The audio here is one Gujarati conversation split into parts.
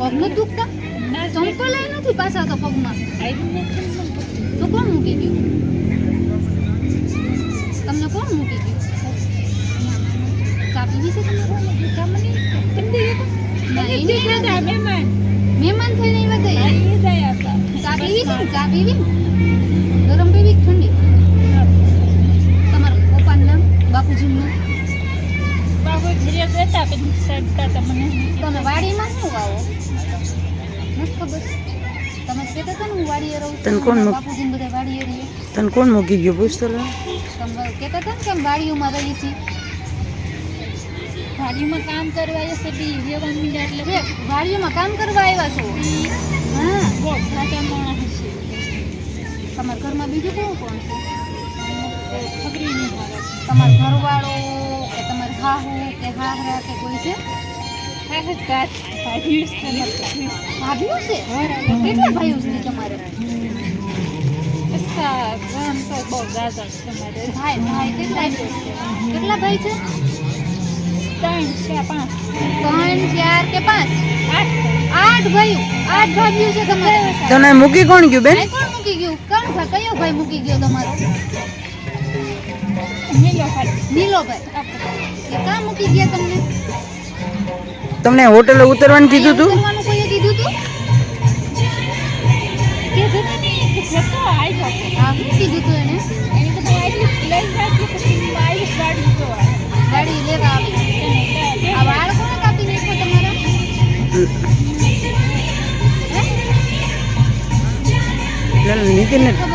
પગ નથી દુખતા? ચંપલ નથી પાછા તો પગમાં. તો કોણ મૂકી ગયું? તમને કોણ મૂકી ગયું? કાપી વિશે તમે ના, એની ક્યાં મહેમાન થઈને આવ્યા હતા. એ. ચા પીવી છે ચા પીવી ગરમ પીવી ઠંડી. તમારા પપ્પાનું નામ? બાપુજીનું નામ? તમે વાડીમાં શું વાવો નથી ખબર? તમે કહેતા હતા ને હું વાડીએ રહું તને કોણ બાપુજીને બધા વાડીએ રહીએ. તને કોણ મૂકી ગયું પૂછ લે. તમે કહેતા હતા ને કે વાડીઓમાં રહીએ છીએ. વાડીમાં કામ કરવા જશે બી વ્યવહાર મીડા એટલે વાડીઓમાં કામ કરવા આવ્યા છો? હા બહુ સાચા માણસ છે તમારા ઘરમાં બીજું કોણ કોણ છે? ખબરી નહીં તમારો ઘરવાળો કે તમારે હાહુ કે હાહરા કે કોઈ છે? ભાભીઓ છે કેટલા ભાઈઓ છે તમારે કેટલા કેટલા ભાઈ છે ત્રણ છે પાંચ ત્રણ ચાર કે પાંચ આઠ ભાઈઓ આઠ ભાભીઓ છે તમારે તને મૂકી કોણ ગયું બેન? કોણ મૂકી ગયું કોણ ભાઈ કયો ભાઈ મૂકી ગયો તમારો નીલો ભાઈ નીલો ભાઈ કાં મૂકી ગયા તમને? તમને હોટેલ ઉતરવાનું કીધું તું? ઉતરવાનું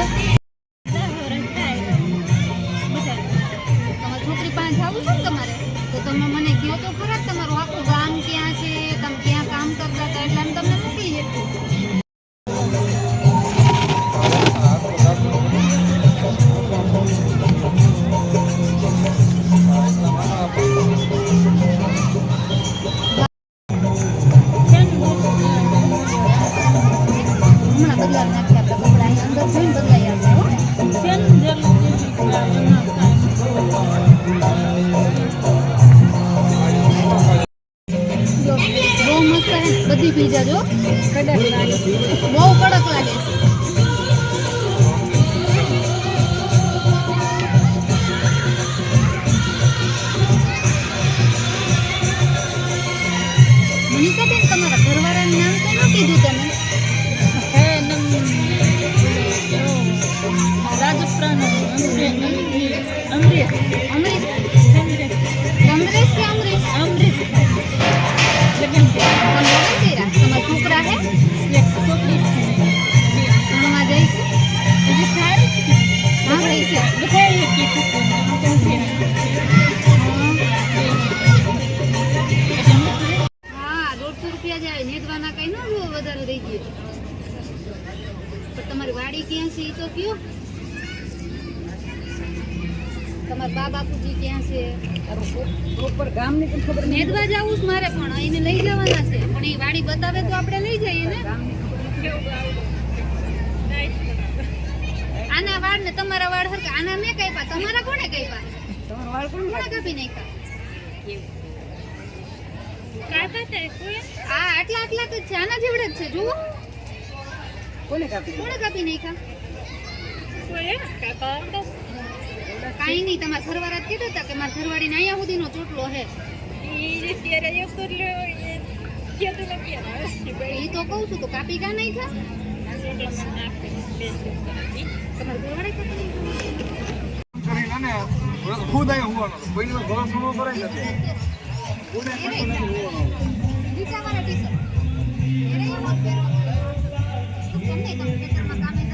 હે બધી પીઝા જો. કડક લાગે. બહુ કડક લાગે. તમારી વાડી ક્યાં છે એ તો કયો? તમારા બા બાપુજી ક્યાં છે? પ્રોપર ગામની પણ ખબર નેદવા જવું છે મારે પણ એને લઈ જવાના છે. પણ એ વાડી બતાવે તો આપણે લઈ જઈએ ને. આના વાળ ને તમારા વાળ હરખા આના મેં કાપ્યા તમારા કોણે કાપ્યા? તમારો વાળ કોણ કોણે કાપી નાખ્યા? કાકા થાય કોઈ આ આટલા આટલા જ છે આના જેવડા જ છે જુઓ. કોને કાપી કોને કાપી નાખ્યા? કોઈ નહીં તમારા ઘરવાળા જ કીધું હતા કે મારા ઘરવાળીને અહીંયા સુધીનો ચોટલો છે. એ તો કહું છું તો કાપી કા નહીં થા તમારા ઘરવાળા ખુદ અહીંયા હોવાનો કોઈ ભરોસો ન કરાય નથી ખુદ એ રહી ગયા.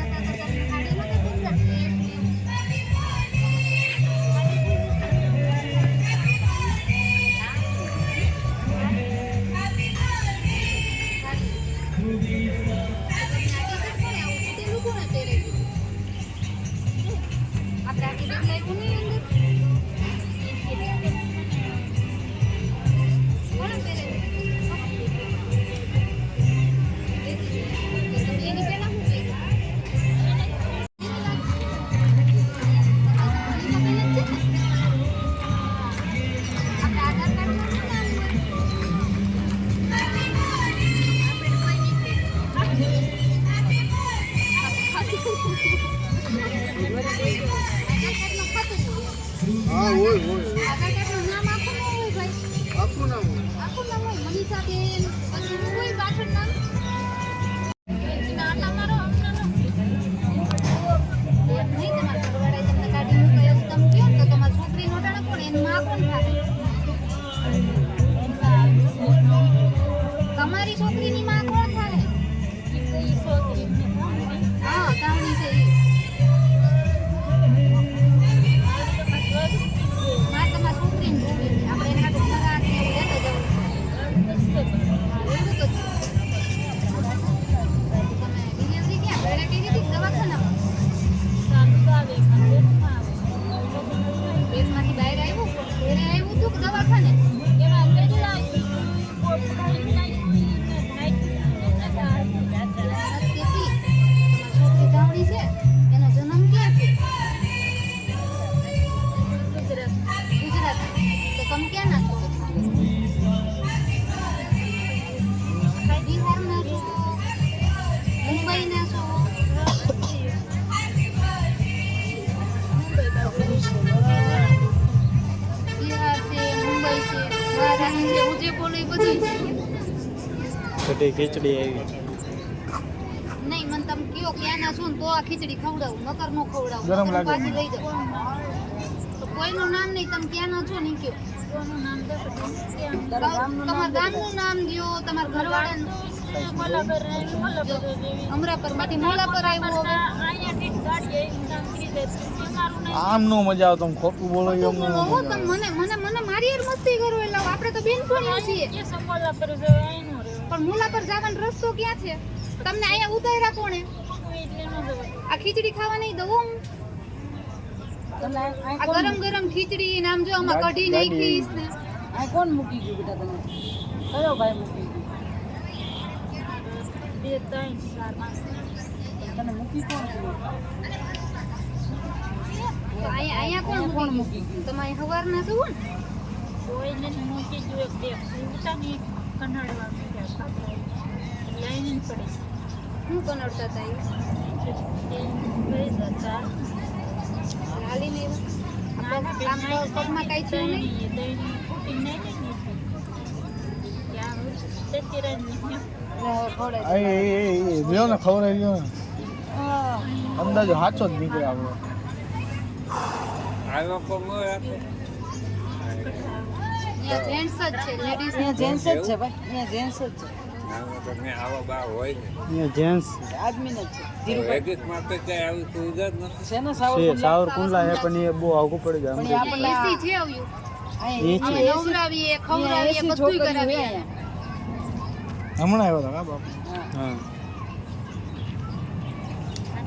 હા હોય હોય. તમારી છોકરી આખું ન હોય. ભાઈ આખું નામ? તમારી છોકરીની માં કોણ થાય? ખીચડી આવી નહીં મને તમે કયો કે છો ને તો આ ખીચડી ખવડાવું નકર નો ખવડાવું. ગરમ લાગે. પાછી લઈ જાઉં તો કોઈનું નામ નહીં તમે ક્યાં છો નહીં કયો તમારા ગામનું નામ દ્યો તમારા ઘરવાળાનું આમ નો મજા આવે તમે ખોટું બોલો એ અમને બોલો નો હો મજા તમે મને મને મને મારી મસ્તી કરો એટલે આપણે તો બેનપણીઓ છીએ. પણ મુલા પર જવાનો રસ્તો ક્યાં છે? તમને અહીંયા ઉતાર્યા કોણે? આ ખીચડી ખાવા નહીં દઉં હું? આ ગરમ ગરમ ખીચડી નામ જો આમાં કઢી નાખીશ ને. આ કોણ મૂકી ગયું બેટા તમે કયો ભાઈ મૂકી ગયું? તને મૂકી કોણ ગયું તો અહીંયા અહીંયા કોણ કોણ મૂકી મૂકી ગયું? તમે સવારના ને. શું કનડતા હતા એ હાલીને આવ્યા? આમ એ લ્યો ને ખવડાવી લ્યો ને. અંદાજો સાચો જ નીકળે આપણો. અહીંયા જેન્ટ્સ જ છે લેડીઝ અહીંયા જેન્ટ્સ જ છે ભાઈ અહીંયા જેન્ટ્સ જ છે. અહીંયા જેન્ટ્સ આદમી જ છે ધીરુભાઈ. છે ને સાવર છે કુંડલા? સાવર કુંડલા છે પણ એ બહુ આગું પડી જાય પણ એ એસી છે આવ્યું. અમે નવરાવીએ એસી બધું કરાવીએ. હમણાં આવ્યો હતા કા બાપુ. હા. હા.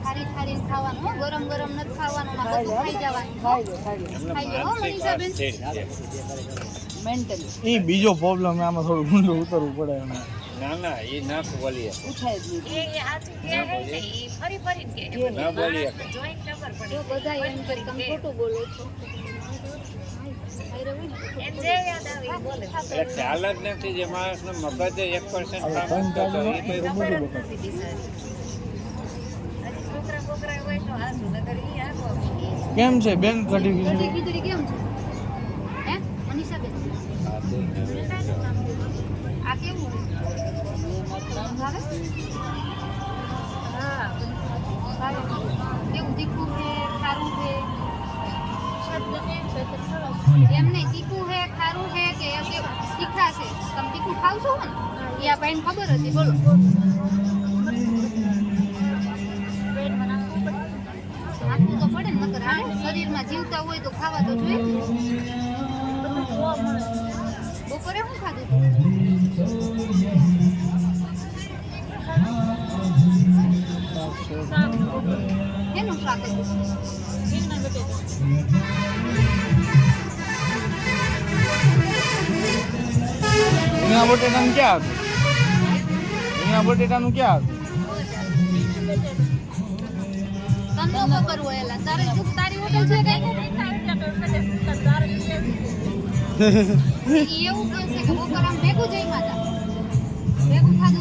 ખારી ખારી ખાવાનું ગરમ ગરમ નથી ખાવાનું ખાઈ જવાનું. ખાઈ જાય ખાઈ હો મનીષાબેન. મેન્ટલી એ બીજો પ્રોબ્લેમ આમાં થોડું ઊંડું ઉતરવું પડે એમ. ના ના એ ના બોલીએ. ઉઠાય જ નહીં. ના બોલીએ. જો બધા એમ કરી તમે ખોટું બોલો છો. ખાઈ રહ્યું ને એટલે ખ્યાલ જ નથી જે માણસનો મગજ એક પર્સન્ટ કામ હોય, છે બેન? કઢી ખીચડી કેમ છે? હે? આ કેવું ભાવે કેવું તીખું છે ખારું છે એમ નહીં તીખું છે ખારું છે. કે તીખા છે તમે તીખું ખાવ છો ને? એ આ ભાઈને ખબર હતી, બોલો. નાખવું તો પડે ને શરીરમાં જીવતા હોય તો ખાવા તો જોઈએ. બપોરે શું ખાધું એનું શાક રીંગણા બટેટાનું ક્યાં હતું રીંગણા બટેટાનું ક્યાં હતું તમને ખબર એલા તારે તારી હોટલ છે કઈ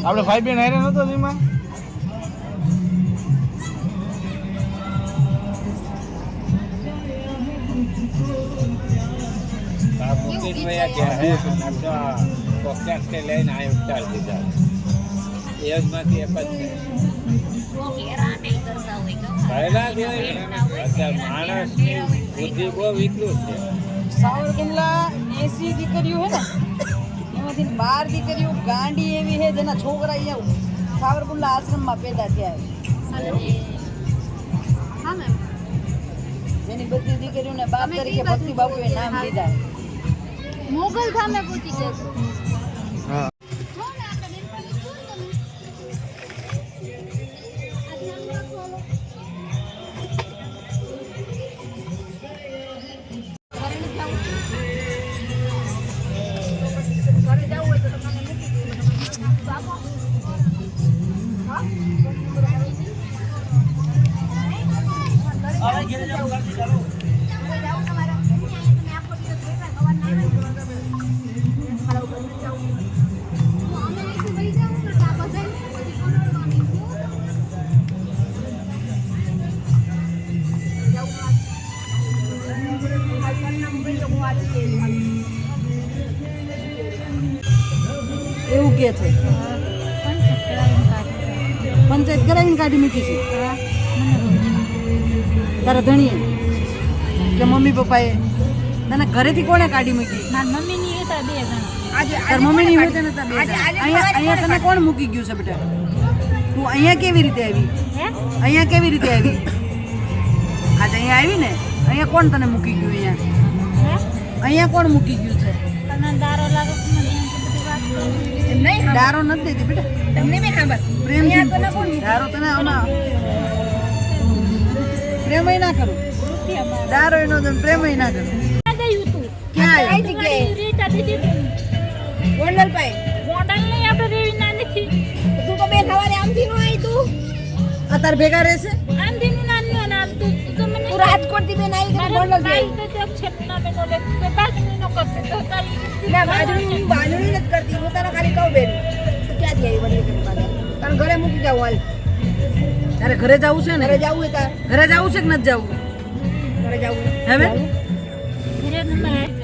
આપણે ભાઈ બેન હારે નતો જીમાં લઈને આ દીધા. એ જ માંથી એક જ પહેલા માણસની બુદ્ધિ બહુ વિકૃત છે. સાવર કુંડલા એસી દીકરીઓ હે ને એમાંથી બાર દીકરીઓ ગાંડી એવી હે છે જેના છોકરા અહીંયા સાવરકુંડલા આશ્રમમાં પેદા થયા હા મેમ. જેની બધી દીકરીઓને બાપ તરીકે ભક્તિ બાપુએ નામ. લીધા. મોગલ ધામે પહોંચી ગયા કે છે પંચાયત કરાવીને કાઢી મૂકી છે. તારા ધણીએ કે મમ્મી પપ્પાએ? તને ઘરેથી કોણે કાઢી મૂકી મારી મમ્મીની હતા બે જણા. તાર મમ્મીની હોય તને બે અહીંયા અહીંયા તને કોણ મૂકી ગયું છે બેટા? તું અહીંયા કેવી રીતે આવી? અહીંયા કેવી રીતે આવી? આજે અહીંયા આવી ને? અહીંયા કોણ તને મૂકી ગયું અહીંયા? અહીંયા કોણ મૂકી ગયું છે? તમને દારો લાગે દારો નથી દેતી બેટા. તમને બી ખબર પ્રેમ દારો તને પ્રેમ ના કરું. દારો એનો તને પ્રેમ ના કરું. ક્યાં તું? જગ્યાએ. ગોંડલભાઈ. ગોંડલ નહીં આપણે નથી. તું તો આમથી નો આવી તું અત્યારે ભેગા રહેશે? આમથી રાજકોટથી બેન આવી ઓલે તે બાજરી નો કરતે તો તારી ના બાજરી હું બાજરી નથી કરતી હું તને ખાલી કહું બેન તું ક્યાંથી આવી વળી તને ઘરે મૂકી જાવ હાલ તારે ઘરે જવું છે ને ઘરે જવું તાર ઘરે જવું છે કે નથી જવું ઘરે જવું હવે ઘરે